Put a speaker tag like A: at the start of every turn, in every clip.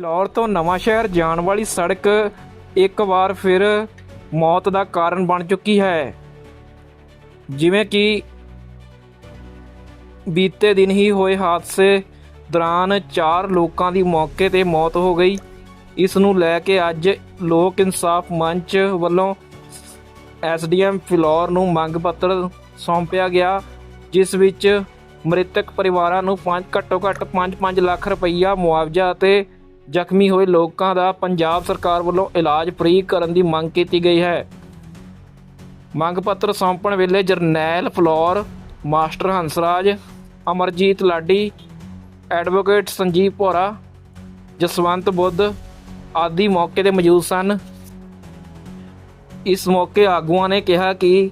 A: ਲਾਹੌਰ ਤੋਂ ਨਵਾਂ ਸ਼ਹਿਰ ਜਾਣ ਵਾਲੀ ਸੜਕ ਇੱਕ ਵਾਰ ਫਿਰ ਮੌਤ ਦਾ ਕਾਰਨ ਬਣ ਚੁੱਕੀ ਹੈ। ਜਿਵੇਂ ਕਿ ਬੀਤੇ ਦਿਨ ਹੀ ਹੋਏ ਹਾਦਸੇ ਦੌਰਾਨ ਚਾਰ ਲੋਕਾਂ ਦੀ ਮੌਕੇ ਤੇ ਮੌਤ ਹੋ ਗਈ। ਇਸ ਨੂੰ ਲੈ ਕੇ ਅੱਜ ਲੋਕ ਇਨਸਾਫ ਮੰਚ ਵੱਲੋਂ ਐਸਡੀਐਮ ਫਿਲੌਰ ਨੂੰ ਮੰਗ ਪੱਤਰ ਸੌਂਪਿਆ ਗਿਆ, ਜਿਸ ਵਿੱਚ ਮ੍ਰਿਤਕ ਪਰਿਵਾਰਾਂ ਨੂੰ ਪੰਜ ਘੱਟੋ ਘੱਟ 5-5 ਲੱਖ ਰੁਪਈਆ ਮੁਆਵਜ਼ਾ ਅਤੇ ਜ਼ਖਮੀ ਹੋਏ ਲੋਕਾਂ ਦਾ ਪੰਜਾਬ ਸਰਕਾਰ ਵੱਲੋਂ ਇਲਾਜ ਫ੍ਰੀ ਕਰਨ ਦੀ ਮੰਗ ਕੀਤੀ ਗਈ ਹੈ। ਮੰਗ ਪੱਤਰ ਸੌਂਪਣ ਵੇਲੇ Jarnail floor, master Hansraj, Amarjit Ladi, advocate Sanjeev Bhora, Jaswant Budh ਆਦਿ ਮੌਕੇ ਤੇ ਮੌਜੂਦ ਸਨ। ਇਸ ਮੌਕੇ ਆਗੂਆਂ ਨੇ ਕਿਹਾ ਕਿ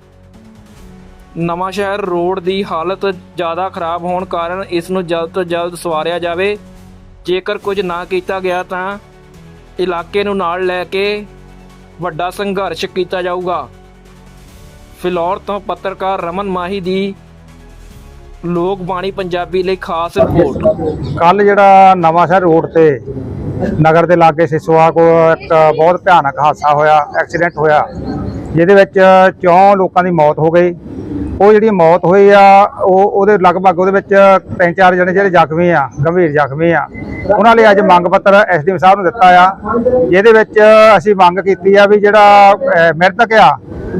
A: ਨਵਾਂ ਸ਼ਹਿਰ ਰੋਡ ਦੀ ਹਾਲਤ ਜ਼ਿਆਦਾ ਖਰਾਬ ਹੋਣ ਕਾਰਨ ਇਸ ਨੂੰ ਜਲਦ ਤੋਂ ਜਲਦ ਸਵਾਰਿਆ ਜਾਵੇ। ਜੇਕਰ ਕੁਝ ਨਾ ਕੀਤਾ ਗਿਆ ਤਾਂ ਇਲਾਕੇ ਨੂੰ ਨਾਲ ਲੈ ਕੇ ਵੱਡਾ ਸੰਘਰਸ਼ ਕੀਤਾ ਜਾਊਗਾ। ਫਿਲੌਰ ਤੋਂ ਪੱਤਰਕਾਰ ਰਮਨ ਮਾਹੀ ਦੀ ਲੋਕ ਬਾਣੀ ਪੰਜਾਬੀ ਲਈ ਖਾਸ ਰਿਪੋਰਟ।
B: ਕੱਲ ਜਿਹੜਾ ਨਵਾਂ ਸ਼ਹਿਰ ਰੋਡ ਤੇ ਨਗਰ ਦੇ ਲਾਗੇ ਸਿਸਵਾ ਕੋ ਇੱਕ ਬਹੁਤ ਭਿਆਨਕ ਹਾਦਸਾ ਹੋਇਆ, ਐਕਸੀਡੈਂਟ ਹੋਇਆ, ਜਿਹਦੇ ਵਿੱਚ ਚੌਂ ਲੋਕਾਂ ਦੀ ਮੌਤ ਹੋ ਗਈ। ਉਹ ਜਿਹੜੀ ਮੌਤ ਹੋਈ ਆ, ਉਹ ਉਹਦੇ ਲਗਭਗ ਉਹਦੇ ਵਿੱਚ ਤਿੰਨ ਚਾਰ ਜਣੇ ਜਿਹੜੇ ਜ਼ਖਮੀ ਆ, ਗੰਭੀਰ ਜ਼ਖਮੀ ਆ। ਉਹਨਾਂ ਲਈ ਅੱਜ ਮੰਗ ਪੱਤਰ ਐਸਡੀਐਮ ਸਾਹਿਬ ਨੂੰ ਦਿੱਤਾ ਆ। ਜਿਹਦੇ ਵਿੱਚ ਅਸੀਂ ਮੰਗ ਕੀਤੀ ਆ ਵੀ ਜਿਹੜਾ ਮ੍ਰਿਤਕ ਆ,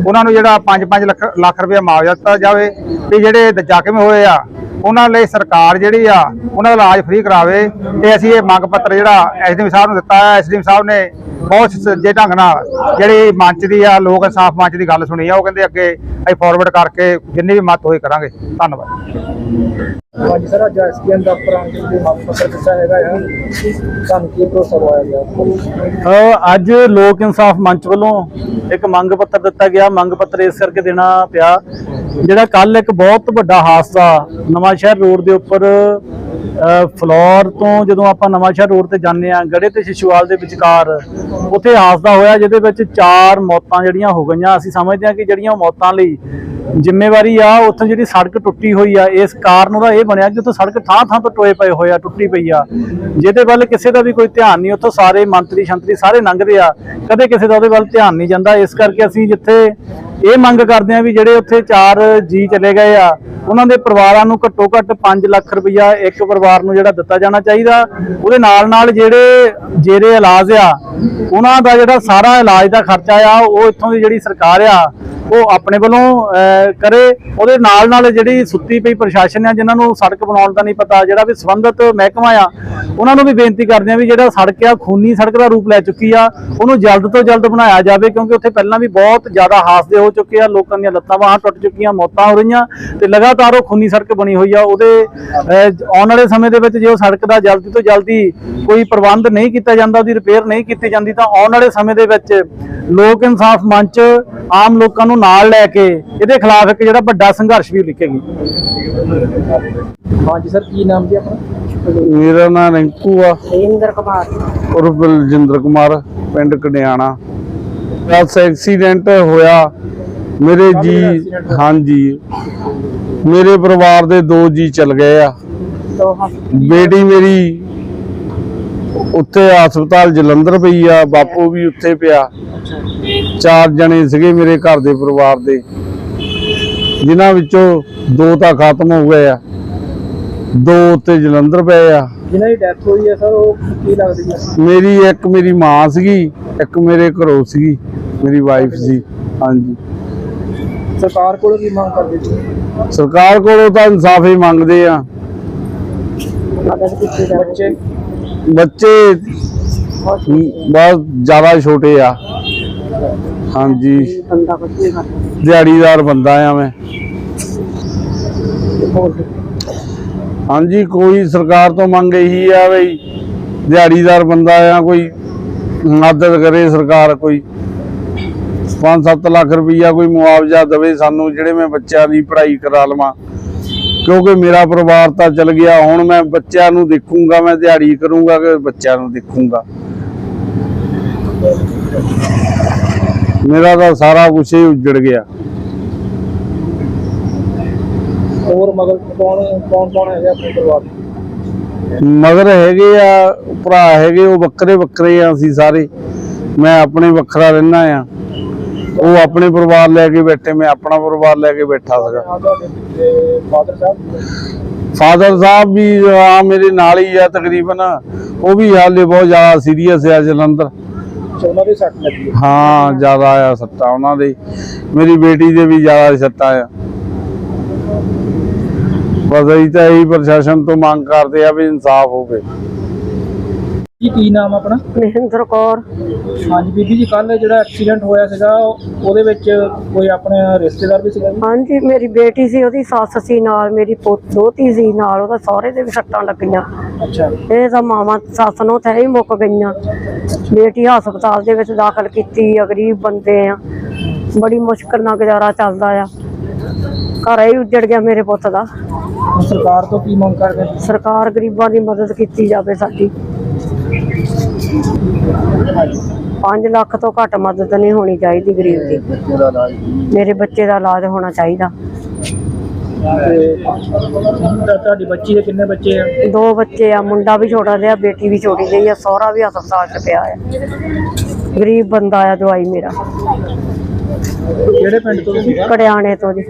B: ਉਹਨਾਂ ਨੂੰ ਜਿਹੜਾ 5-5 ਲੱਖ ਲੱਖ ਰੁਪਏ ਮੁਆਵਜ਼ਾ ਦਿੱਤਾ ਜਾਵੇ ਵੀ ਜਿਹੜੇ ਜ਼ਖਮੀ ਹੋਏ ਆ ਉਹਨਾਂ ਲਈ ਸਰਕਾਰ ਜਿਹੜੀ ਆ ਉਹਨਾਂ ਦਾ ਇਲਾਜ ਫ੍ਰੀ ਕਰਾਵੇ ਤੇ ਅਸੀਂ ਇਹ ਮੰਗ ਪੱਤਰ ਜਿਹੜਾ ਐਸਡੀਐਮ ਸਾਹਿਬ ਨੂੰ ਦਿੱਤਾ ਹੈ ਐਸਡੀਐਮ ਸਾਹਿਬ ਨੇ ਬਹੁਤ ਸੱਜੇ ਢੰਗ ਨਾਲ ਜਿਹੜੀ ਮੰਚ ਦੀ ਆ ਲੋਕ ਇਨਸਾਫ ਮੰਚ ਦੀ ਗੱਲ ਸੁਣੀ ਆ ਉਹ ਕਹਿੰਦੇ ਅੱਗੇ ਅਸੀਂ ਫਾਰਵਰਡ ਕਰਕੇ ਜਿੰਨੀ ਵੀ ਮਤ ਹੋਈ ਕਰਾਂਗੇ। ਧੰਨਵਾਦ।
C: ਹਾਂਜੀ ਸਰ ਅੱਜ ਐਸਪੀਐਨ ਦਫ਼ਤਰ ਆਂ ਕੇ ਮੰਗ ਪੱਤਰ ਦਿੱਤਾ ਹੈਗਾ ਆ ਤੁਹਾਨੂੰ ਕੀ ਭਰੋਸਾ ਦਵਾਇਆ ਗਿਆ?
D: ਅ, ਅੱਜ ਲੋਕ ਇਨਸਾਫ ਮੰਚ ਵੱਲੋਂ ਇੱਕ ਮੰਗ ਪੱਤਰ ਦਿੱਤਾ ਗਿਆ। ਮੰਗ ਪੱਤਰ ਇਸ ਕਰਕੇ ਦੇਣਾ ਪਿਆ ਜਿਹੜਾ ਕੱਲ ਇੱਕ ਬਹੁਤ ਵੱਡਾ ਹਾਦਸਾ ਨਵਾਂ ਸ਼ਹਿਰ ਰੋਡ ਦੇ ਉੱਪਰ ਫਲੋਰ ਤੋਂ ਜਦੋਂ ਆਪਾਂ ਨਵਾਂ ਸ਼ਹਿਰ ਰੋਡ ਤੇ ਜਾਂਦੇ ਆ ਗੜੇ ਤੇ ਸ਼ਿਸ਼ੂਵਾਲ ਦੇ ਵਿਚਕਾਰ ਉੱਥੇ ਹਾਦਸਾ ਹੋਇਆ, ਜਿਹਦੇ ਵਿੱਚ ਚਾਰ ਮੌਤਾਂ ਜਿਹੜੀਆਂ ਹੋ ਗਈਆਂ। ਅਸੀਂ ਸਮਝਦੇ ਹਾਂ ਕਿ ਜਿਹੜੀਆਂ ਮੌਤਾਂ ਲਈ ਜ਼ਿੰਮੇਵਾਰੀ ਆ, ਉੱਥੇ ਜਿਹੜੀ ਸੜਕ ਟੁੱਟੀ ਹੋਈ ਆ, ਇਸ ਕਾਰਨ ਉਹਦਾ ਇਹ ਬਣਿਆ ਕਿ ਉੱਥੇ ਸੜਕ ਥਾਂ ਥਾਂ ਤੋਂ ਟੋਏ ਪਏ ਹੋਏ ਆ, ਟੁੱਟੀ ਪਈ ਆ। ਜਿਹਦੇ ਵੱਲ ਕਿਸੇ ਦਾ ਵੀ ਕੋਈ ਧਿਆਨ ਨਹੀਂ, ਉੱਥੋਂ ਸਾਰੇ ਮੰਤਰੀ ਸ਼ੰਤਰੀ ਸਾਰੇ ਲੰਘਦੇ ਆ। ਕਦੇ ਕਿਸੇ ਦਾ ਉਹਦੇ ਵੱਲ ਧਿਆਨ ਨਹੀਂ ਜਾਂਦਾ। ਇਸ ਕਰਕੇ ਅਸੀਂ ਜਿੱਥੇ ਇਹ ਮੰਗ ਕਰਦੇ ਆ ਵੀ ਜਿਹੜੇ ਉੱਥੇ ਚਾਰ ਜੀ ਚਲੇ ਗਏ ਆ, ਉਹਨਾਂ ਦੇ ਪਰਿਵਾਰਾਂ ਨੂੰ ਘੱਟੋ ਘੱਟ 5 ਲੱਖ ਰੁਪਈਆ ਇੱਕ ਪਰਿਵਾਰ ਨੂੰ ਜਿਹੜਾ ਦਿੱਤਾ ਜਾਣਾ ਚਾਹੀਦਾ। ਉਹਦੇ ਨਾਲ ਨਾਲ ਜਿਹੜੇ ਜੇਰੇ ਇਲਾਜ ਆ, ਉਹਨਾਂ ਦਾ ਜਿਹੜਾ ਸਾਰਾ ਇਲਾਜ ਦਾ ਖਰਚਾ ਆ, ਉਹ ਇੱਥੋਂ ਦੀ ਜਿਹੜੀ ਸਰਕਾਰ ਆ ਉਹ ਆਪਣੇ ਵੱਲੋਂ ਕਰੇ। ਉਹਦੇ ਨਾਲ ਨਾਲ ਜਿਹੜੀ ਸੁੱਤੀ ਪਈ ਪ੍ਰਸ਼ਾਸਨ ਆ, ਜਿਨ੍ਹਾਂ ਨੂੰ ਸੜਕ ਬਣਾਉਣ ਦਾ ਨਹੀਂ ਪਤਾ, ਜਿਹੜਾ ਵੀ ਸੰਬੰਧਿਤ ਮਹਿਕਮਾ ਆ, ਉਹਨਾਂ ਨੂੰ ਵੀ ਬੇਨਤੀ ਕਰਦੇ ਆ ਵੀ ਜਿਹੜਾ ਸੜਕ ਆ, ਖੂਨੀ ਸੜਕ ਦਾ ਰੂਪ ਲੈ ਚੁੱਕੀ ਆ, ਉਹਨੂੰ ਜਲਦ ਤੋਂ ਜਲਦ ਬਣਾਇਆ ਜਾਵੇ, ਕਿਉਂਕਿ ਉੱਥੇ ਪਹਿਲਾਂ ਵੀ ਬਹੁਤ ਜ਼ਿਆਦਾ ਹਾਦਸੇ ਹੋ ਚੁੱਕੇ ਆ, ਲੋਕਾਂ ਦੀਆਂ ਲੱਤਾਂ ਬਾਹਾਂ ਟੁੱਟ ਚੁੱਕੀਆਂ, ਮੌਤਾਂ ਹੋ ਰਹੀਆਂ, ਤੇ ਲਗਾਤਾਰ ਉਹ ਖੂਨੀ ਸੜਕ ਬਣੀ ਹੋਈ ਆ। ਉਹਦੇ ਆਉਣ ਵਾਲੇ ਸਮੇਂ ਦੇ ਵਿੱਚ ਜੇ ਉਹ ਸੜਕ ਦਾ ਜਲਦੀ ਤੋਂ ਜਲਦੀ ਕੋਈ ਪ੍ਰਬੰਧ ਨਹੀਂ ਕੀਤਾ ਜਾਂਦਾ, ਉਹਦੀ ਰਿਪੇਅਰ ਨਹੀਂ ਕੀਤੀ ਜਾਂਦੀ, ਤਾਂ ਆਉਣ ਵਾਲੇ ਸਮੇਂ ਦੇ ਵਿੱਚ ਲੋਕ ਇਨਸਾਫ ਮੰਚ ਆਮ ਲੋਕਾਂ ਨੂੰ ਨਾਲ ਲੈ ਕੇ ਇਹਦੇ ਖਿਲਾਫ ਇੱਕ ਜਿਹੜਾ ਵੱਡਾ ਸੰਘਰਸ਼ ਵੀ ਲਿਖੇਗੀ।
C: ਹਾਂਜੀ ਸਰ ਕੀ ਨਾਮ ਜੀ ਆਪਣਾ?
D: ਮੇਰਾ ਨਾਮ ਰਿੰਕੂ ਆ।
E: ਰਜਿੰਦਰ ਕੁਮਾਰ।
D: ਉਰਫ ਬਲਜਿੰਦਰ ਕੁਮਾਰ ਪਿੰਡ ਕਡਿਆਣਾ। ਬਸ ਐਕਸੀਡੈਂਟ ਹੋਇਆ। ਮੇਰੇ ਜੀ ਹਾਂਜੀ। ਮੇਰੇ ਪਰਿਵਾਰ ਦੇ ਦੋ ਜੀ ਚਲ ਗਏ ਆ। ਬੇਟੀ ਮੇਰੀ ਉੱਥੇ ਹਸਪਤਾਲ ਜਲੰਧਰ ਪਈ ਆ ਬਾਪੂ ਵੀ ਉੱਥੇ ਪਿਆ। ਚਾਰ ਜਣੇ ਸੀਗੇ ਮੇਰੇ ਘਰ ਦੇ ਪਰਿਵਾਰ ਦੇ ਜਿਨ੍ਹਾਂ ਵਿੱਚੋਂ ਦੋ ਤਾਂ ਖਤਮ ਹੋ ਗਏ ਆ ਦੋ ਉੱਤੇ ਜਲੰਧਰ ਪਏ ਆ।
C: ਜਿਨ੍ਹਾਂ ਦੀ ਡੈਥ ਹੋਈ ਹੈ ਸਰ ਉਹ ਕੀ ਲੱਗਦੀ ਹੈ
D: ਮੇਰੀ ਇੱਕ ਮੇਰੀ ਮਾਂ ਸੀਗੀ ਇੱਕ ਮੇਰੇ ਘਰੋਂ ਸੀਗੀ ਮੇਰੀ ਵਾਈਫ ਸੀ ਹਾਂਜੀ।
C: ਸਰਕਾਰ ਕੋਲੋਂ ਕੀ ਮੰਗ ਕਰਦੇ ਜੀ?
D: ਸਰਕਾਰ ਕੋਲੋਂ ਤਾਂ ਇਨਸਾਫ ਹੀ ਮੰਗਦੇ ਆ।
C: ਬੱਚੇ
D: ਬੱਚੇ ਬਹੁਤ ਜ਼ਿਆਦਾ ਛੋਟੇ ਆ। ਹਾਂਜੀ।
E: ਬੰਦਾ ਕੁਝ ਨਹੀਂ ਕਰਦਾ
D: ਦਿਹਾੜੀਦਾਰ ਬੰਦਾ ਆ ਮੈਂ। ਹਾਂਜੀ, ਕੋਈ ਸਰਕਾਰ ਤੋਂ ਮੰਗ ਇਹੀ ਆ ਬਈ ਦਿਹਾੜੀਦਾਰ ਬੰਦਾ ਆ, ਕੋਈ ਮਦਦ ਕਰੇ ਸਰਕਾਰ ਕੋਈ। 5-7 ਲੱਖ ਰੁਪਈਆ ਕੋਈ ਮੁਆਵਜ਼ਾ ਦੇਵੇ ਸਾਨੂੰ, ਜਿਹੜੇ ਮੈਂ ਬੱਚਿਆਂ ਦੀ ਪੜ੍ਹਾਈ ਕਰਾ ਲਵਾਂ। ਕਿਉਂਕਿ ਮੇਰਾ ਪਰਿਵਾਰ ਤਾਂ ਚਲ ਗਿਆ ਹੁਣ ਮੈਂ ਬੱਚਿਆਂ ਨੂੰ ਦੇਖੂੰਗਾ ਮੈਂ ਦਿਹਾੜੀ ਕਰੂੰਗਾ ਕਿ ਬੱਚਿਆਂ ਨੂੰ ਦੇਖੂੰਗਾ। ਮੇਰਾ ਤਾਂ ਸਾਰਾ ਕੁਝ ਹੀ ਉੱਜੜ ਗਿਆ।
C: ਹੋਰ ਮਗਰ ਕੌਣ ਕੌਣ ਕੌਣ ਹੈਗਾ ਆਪਣੇ ਪਰਿਵਾਰ?
F: ਮਗਰ ਹੈਗੇ ਆ ਭਰਾ ਹੈਗੇ ਉਹ ਵੱਖਰੇ ਵੱਖਰੇ ਆ ਅਸੀਂ ਸਾਰੇ। ਮੈਂ ਆਪਣੇ ਵੱਖਰਾ ਰਹਿਣਾ ਆ। ਉਹ ਆਪਣੇ ਪਰਿਵਾਰ ਲੈ ਕੇ ਬੈਠੇ, ਮੈਂ ਆਪਣਾ ਪਰਿਵਾਰ ਲੈ ਕੇ ਬੈਠਾ ਸੀਗਾ।
C: ਫਾਦਰ ਸਾਹਿਬ
F: ਫਾਦਰ ਸਾਹਿਬ ਵੀ ਆ ਮੇਰੇ ਨਾਲ ਹੀ ਆ ਤਕਰੀਬਨ। ਉਹ ਵੀ ਹਾਲੇ ਬਹੁਤ ਜ਼ਿਆਦਾ ਸੀਰੀਅਸ ਆ ਜਲੰਧਰ।
C: ਉਹਨਾਂ ਦੇ ਸੱਟ ਲੱਗੀ ਹਾਂ,
F: ਜ਼ਿਆਦਾ ਆ ਸੱਟਾ ਉਹਨਾਂ ਦੇ। ਮੇਰੀ ਬੇਟੀ ਦੇ ਵੀ ਜ਼ਿਆਦਾ ਸੱਟਾਂ ਆ। ਬਸ ਅਸੀਂ ਤਾਂ ਇਹੀ ਪ੍ਰਸ਼ਾਸਨ ਤੋਂ ਮੰਗ ਕਰਦੇ ਆ ਵੀ ਇਨਸਾਫ ਹੋਵੇ।
C: ਜੀ ਕੀ ਨਾਮ ਆਪਣਾ?
E: ਮਹਿੰਦਰ ਕੌਰ।
C: ਹਾਂਜੀ ਬੀਬੀ ਜੀ ਕੱਲ ਜਿਹੜਾ ਐਕਸੀਡੈਂਟ ਹੋਇਆ ਸੀਗਾ ਉਹ- ਉਹਦੇ ਵਿੱਚ ਕੋਈ ਆਪਣੇ ਰਿਸ਼ਤੇਦਾਰ ਵੀ ਸੀਗਾ? ਜੀ
E: ਹਾਂਜੀ ਮੇਰੀ ਬੇਟੀ ਸੀ ਉਹਦੀ ਸੱਸ ਸੀ ਨਾਲ ਮੇਰੀ ਪੁੱਤ ਦੋਤੀ ਸੀ ਨਾਲ ਉਹਦਾ ਸਹੁਰੇ ਦੇ ਵੀ ਸੱਟਾਂ ਲੱਗੀਆਂ।
C: ਅੱਛਾ।
E: ਇਹ ਤਾਂ ਮਾਵਾਂ ਸੱਸ ਨੂੰ ਤਾਂ ਹੀ ਮੁੱਕ ਗਈਆਂ। ਬੇਟੀ ਹਸਪਤਾਲ ਦੇ ਵਿੱਚ ਦਾਖਲ ਕੀਤੀ ਆ ਗਰੀਬ ਬੰਦੇ ਆ। ਬੜੀ ਮੁਸ਼ਕਲ ਨਾਲ ਗੁਜ਼ਾਰਾ ਚੱਲਦਾ ਆ। ਘਰ ਹੀ ਉੱਜੜ ਗਿਆ ਮੇਰੇ ਪੁੱਤ ਦਾ।
C: ਹੁਣ ਸਰਕਾਰ ਤੋਂ ਕੀ ਮੰਗ ਕਰਦੇ?
E: ਸਰਕਾਰ ਗਰੀਬਾਂ ਦੀ ਮਦਦ ਕੀਤੀ ਜਾਵੇ ਸਾਡੀ। 5 ਲੱਖ ਤੋਂ ਘੱਟ ਮਦਦ ਨਹੀਂ ਹੋਣੀ ਚਾਹੀਦੀ ਗਰੀਬ ਦੀ। ਮੇਰੇ ਬੱਚੇ ਦਾ ਇਲਾਜ ਹੋਣਾ ਚਾਹੀਦਾ।
C: ਤੁਹਾਡੀ ਬੱਚੀ ਦੇ ਕਿੰਨੇ ਬੱਚੇ ਆ?
E: ਦੋ ਬੱਚੇ ਆ ਮੁੰਡਾ ਵੀ ਛੋਟਾ ਜਿਹਾ ਬੇਟੀ ਵੀ ਛੋਟੀ ਜਿਹੀ ਆ ਸਹੁਰਾ ਵੀ ਹਸਪਤਾਲ 'ਚ ਪਿਆ ਆ। ਗਰੀਬ ਬੰਦਾ ਆ ਦਵਾਈ ਮੇਰਾ।
C: ਕਿਹੜੇ ਪਿੰਡ ਤੋਂ
E: ਕੜਿਆਣੇ ਤੋਂ ਜੀ।